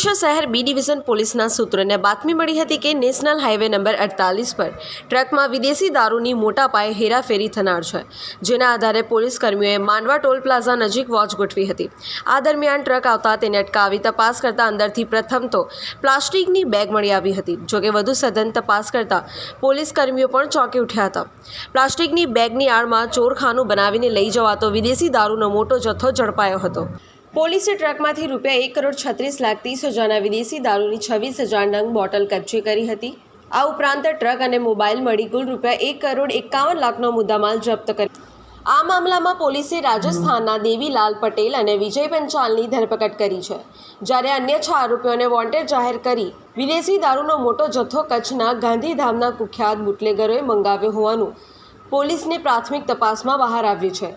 શહેર B division પોલીસના સૂત્રોને બાતમી મળી હતી કે નેશનલ હાઈવે નંબર અડતાલીસ પર ટ્રકમાં વિદેશી દારૂની મોટા પાયે હેરાફેરી થનાર છે, જેના આધારે પોલીસ કર્મીઓએ માંડવા ટોલ પ્લાઝા નજીક વોચ ગોઠવી હતી. આ દરમિયાન ટ્રક આવતા તેને અટકાવી તપાસ કરતા અંદરથી પ્રથમ તો પ્લાસ્ટિકની બેગ મળી આવી હતી જોકે વધુ સઘન તપાસ કરતા પોલીસ કર્મીઓ પણ ચોંકી ઉઠ્યા હતા. પ્લાસ્ટિકની બેગની આડમાં ચોરખાનું બનાવીને લઈ જવાતો વિદેશી દારૂનો મોટો જથ્થો ઝડપાયો હતો. પોલીસે ટ્રકમાંથી રૂપિયા એક કરોડ છત્રીસ લાખ ત્રીસ હજારના વિદેશી દારૂની છવ્વીસ હજાર નંગ બોટલ કબજે કરી હતી. આ ઉપરાંત ટ્રક અને મોબાઈલ મળી કુલ રૂપિયા એક કરોડ એકાવન લાખનો મુદ્દામાલ જપ્ત કરી. આ મામલામાં પોલીસે રાજસ્થાનના દેવીલાલ પટેલ અને વિજય પંચાલની ધરપકડ કરી છે. જ્યારે અન્ય છ આરોપીઓને વોન્ટેડ જાહેર કરી વિદેશી દારૂનો મોટો જથ્થો કચ્છના ગાંધીધામના કુખ્યાત બુટલેગરોએ મંગાવ્યો હોવાનું પોલીસને પ્રાથમિક તપાસમાં બહાર આવ્યું છે.